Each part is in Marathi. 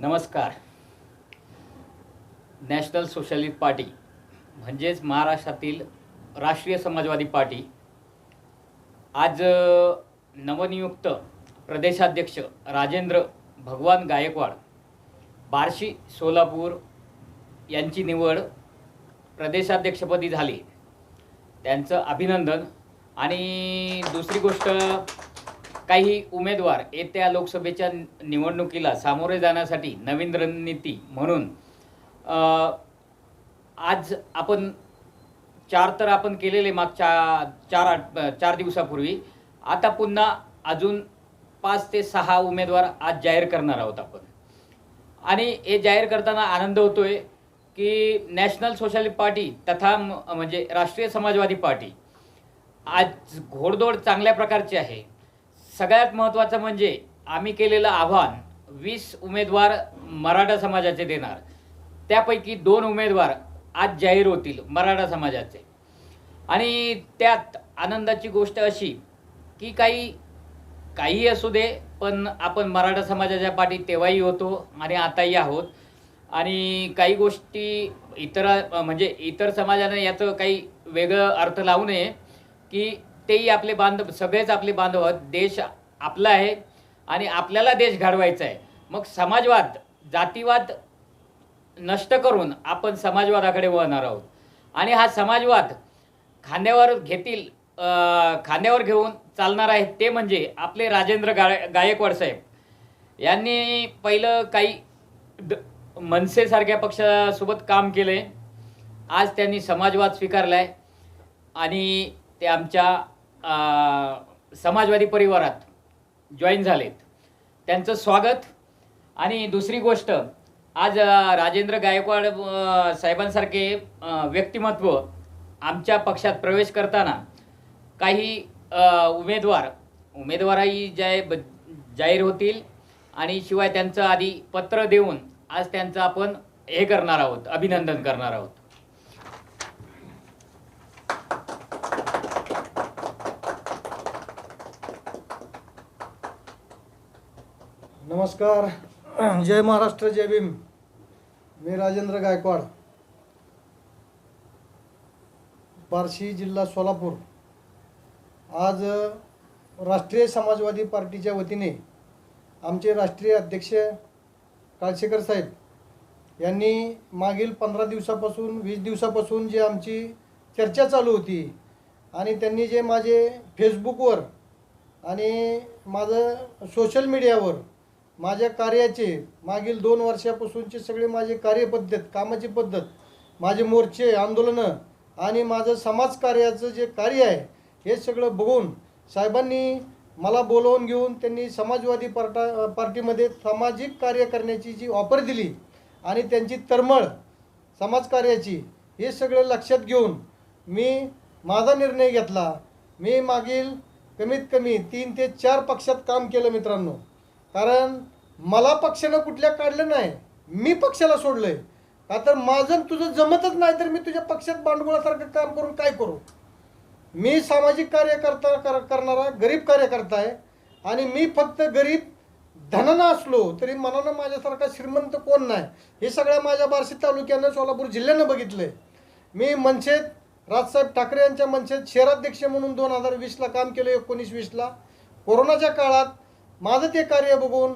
नमस्कार. नॅशनल सोशलिस्ट पार्टी म्हणजेच महाराष्ट्रातील राष्ट्रीय समाजवादी पार्टी आज नवनियुक्त प्रदेशाध्यक्ष राजेंद्र भगवान गायकवाड बार्शी सोलापूर यांची निवड प्रदेशाध्यक्षपदी झाली. त्यांचं अभिनंदन. आणि दुसरी गोष्ट काही उमेदवार येत्या लोकसभेच्या निवडणुकीला सामोरे जाण्यासाठी नवीन रणनीती म्हणून आज आपण चार तर आपण केलेले मागच्या चार आठ चार दिवसापूर्वी. आता पुन्हा अजून पाच ते सहा उमेदवार आज जाहीर करणार आहोत आपण. आणि हे जाहीर करताना आनंद होतोय की नॅशनल सोशलिस्ट पार्टी तथा म- म्हणजे राष्ट्रीय समाजवादी पार्टी आज घोडदौड चांगल्या प्रकारची आहे. सगळ्यात महत्त्वाचं म्हणजे आम्ही केलेलं आव्हान वीस उमेदवार मराठा समाजाचे देणार. त्यापैकी दोन उमेदवार आज जाहीर होतील मराठा समाजाचे. आणि त्यात आनंदाची गोष्ट अशी की काही काही असू दे पण आपण मराठा समाजाच्या पाठी तेव्हाही होतो आणि आताही आहोत. आणि काही गोष्टी इतर म्हणजे इतर समाजाने याचं काही वेगळं अर्थ लावू नये की तेही आपले बांधव सगळेच आपले बांधव आहेत देश आपला आहे आणि आपल्याला देश घडवायचा आहे. मग समाजवाद जातीवाद नष्ट करून आपण समाजवादाकडे वळणार आहोत. आणि हा समाजवाद खांद्यावर घेतील खांद्यावर घेऊन चालणार आहेत ते म्हणजे आपले राजेंद्र गाय गायकवाड साहेब. यांनी पहिलं काही द मनसेसारख्या पक्षासोबत काम केलं आहे आज त्यांनी समाजवाद स्वीकारला आहे आणि ते आमच्या समाजवादी परिवारात जॉईन झालेत. त्यांचं स्वागत. आणि दुसरी गोष्ट आज राजेंद्र गायकवाड साहेबांसारखे व्यक्तिमत्व आमच्या पक्षात प्रवेश करताना काही उमेदवार उमेदवारही जाय ब- जाहीर होतील आणि शिवाय त्यांचं आधी पत्र देऊन आज त्यांचं आपण हे करणार आहोत अभिनंदन करणार आहोत. नमस्कार. जय महाराष्ट्र जय भीम. मी राजेंद्र गायकवाड. बार्शी जिल्हा सोलापूर. आज राष्ट्रीय समाजवादी पार्टीच्या वतीने आमचे राष्ट्रीय अध्यक्ष काळशेकर साहेब यांनी मागील पंधरा दिवसापासून वीस दिवसापासून जी आमची चर्चा चालू होती आणि त्यांनी जे माझे फेसबुकवर आणि माझं सोशल मीडियावर माझ्या कार्याचे मागील दोन वर्षापासूनचे सगळे माझे कार्यपद्धत कामाची पद्धत माझे मोर्चे आंदोलनं आणि माझं समाजकार्याचं जे कार्य आहे हे सगळं बघून साहेबांनी मला बोलवून घेऊन त्यांनी समाजवादी पार्टा पार्टीमध्ये सामाजिक कार्य करण्याची जी ऑफर दिली आणि त्यांची तरमळ समाजकार्याची हे सगळं लक्षात घेऊन मी माझा निर्णय घेतला. मी मागील कमीत कमी तीन ते चार पक्षात काम केलं मित्रांनो. कारण मला पक्षानं कुठल्या काढलं नाही मी पक्षाला सोडलंय. का तर माझं तुझं जमतच नाही तर मी तुझ्या पक्षात भांडवलासारखं काम करून काय करू? मी सामाजिक कार्यकर्ता कर करणारा गरीब कार्यकर्ता आहे आणि मी फक्त गरीब धनानं असलो तरी मनानं माझ्यासारखा श्रीमंत कोण नाही? हे सगळ्या माझ्या बार्शी तालुक्यानं सोलापूर जिल्ह्यानं बघितलंय. मी मनसेत राजसाहेब ठाकरे यांच्या मनसेत शहराध्यक्ष म्हणून दोन हजार वीसला काम केलं एकोणीस वीसला. कोरोनाच्या काळात माझं ते कार्य बघून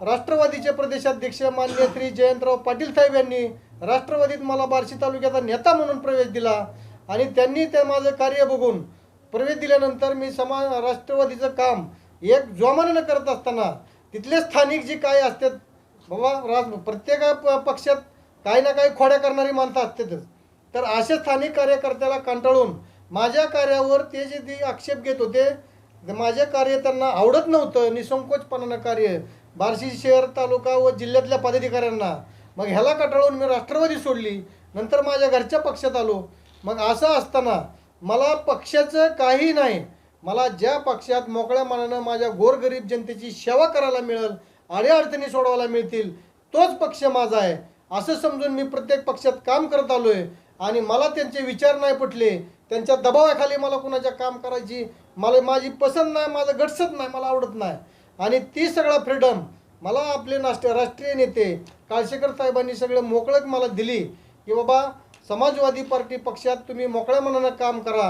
राष्ट्रवादीचे प्रदेशाध्यक्ष मान्य श्री जयंतराव पाटील साहेब यांनी राष्ट्रवादीत मला बार्शी तालुक्याचा नेता म्हणून प्रवेश दिला आणि त्यांनी ते माझं कार्य बघून प्रवेश दिल्यानंतर मी समा राष्ट्रवादीचं काम एक जोमानं करत असताना तिथले स्थानिक जे काय असतात बाबा राज प्रत्येक प- पक्षात काही ना काही खोड्या करणारी माणसं असतातच. तर अशा स्थानिक कार्यकर्त्याला कंटाळून माझ्या कार्यावर ते जे ती आक्षेप घेत होते माझे कार्य त्यांना आवडत नव्हतं निसंकोचपणानं कार्य. बार्शी शहर तालुका व जिल्ह्यातल्या पदाधिकाऱ्यांना. मग ह्याला कटाळून मी राष्ट्रवादी सोडली. नंतर माझ्या घरच्या पक्षात आलो. मग असं असताना मला पक्षाचं काही नाही. मला ज्या पक्षात मोकळ्या मनानं माझ्या गोरगरीब जनतेची सेवा करायला मिळेल अडीअडचणी सोडवायला मिळतील तोच पक्ष माझा आहे. असं समजून मी प्रत्येक पक्षात काम करत आलो आहे आणि मला त्यांचे विचार नाही पटले. त्यांच्या दबावाखाली मला कुणाच्या काम करायची मला माझी पसंत नाही माझं गटसत नाही मला आवडत नाही. आणि ती सगळा फ्रीडम मला आपले नाष्ट्य राष्ट्रीय नेते काळशेकर साहेबांनी सगळं मोकळक मला दिली की बाबा समाजवादी पार्टी पक्षात तुम्ही मोकळ्या मनानं काम करा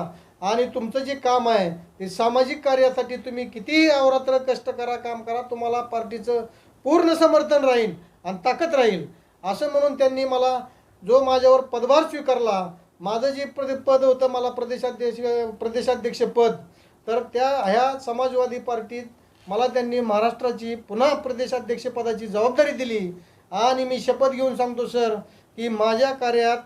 आणि तुमचं जे काम आहे ते सामाजिक कार्यासाठी तुम्ही कितीही अवरात्र कष्ट करा काम करा तुम्हाला पार्टीचं पूर्ण समर्थन राहील आणि ताकद राहील. असं म्हणून त्यांनी मला जो माझ्यावर पदभार स्वीकारला माझं जे पद पद होतं मला प्रदेशाध्यक्ष प्रदेशाध्यक्ष पद तर त्या ह्या समाजवादी पार्टीत मला त्यांनी महाराष्ट्राची पुन्हा प्रदेशाध्यक्षपदाची जबाबदारी दिली. आणि मी शपथ घेऊन सांगतो सर की माझ्या कार्यात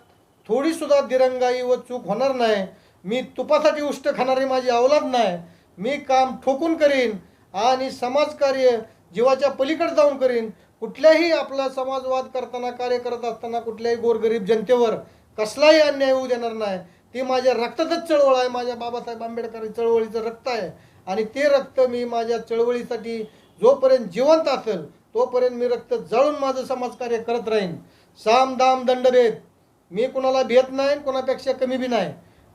थोडीसुद्धा दिरंगाई व चूक होणार नाही. मी तुपासाठी उष्ट खाणारी माझी अवलाद नाही. मी काम ठोकून करीन आणि समाजकार्य जीवाच्या पलीकडे जाऊन करीन. कुठल्याही आपला समाजवाद करताना कार्य करत असताना कुठल्याही गोरगरीब जनतेवर कसलाही अन्याय होऊ देणार नाही. ती माझ्या रक्तातच चळवळ आहे. माझ्या बाबासाहेब आंबेडकर चळवळीचं रक्त आहे. आणि ते रक्त मी माझ्या चळवळीसाठी जोपर्यंत जिवंत असेल तोपर्यंत मी रक्त जळून माझं समाजकार्य करत राहीन. साम दाम दंडभेद. मी कुणाला भेट नाही कोणापेक्षा कमी बी नाही.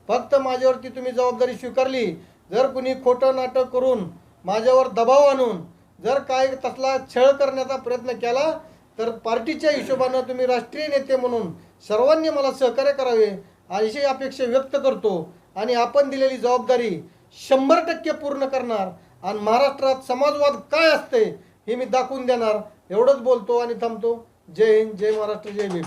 फक्त माझ्यावरती तुम्ही जबाबदारी स्वीकारली. जर कुणी खोटं नाटक करून माझ्यावर दबाव आणून जर काय तसला छळ करण्याचा प्रयत्न केला तर पार्टीच्या हिशोबानं तुम्ही राष्ट्रीय नेते म्हणून सर्वांनी मला सहकार्य करावे. अशी अपेक्षा व्यक्त करतो. आणि आपण दिलेली जबाबदारी शंभर टक्के पूर्ण करणार. आणि महाराष्ट्रात समाजवाद काय असते हे मी दाखवून देणार. एवढंच बोलतो आणि थांबतो. जय हिंद जय महाराष्ट्र जय भीम.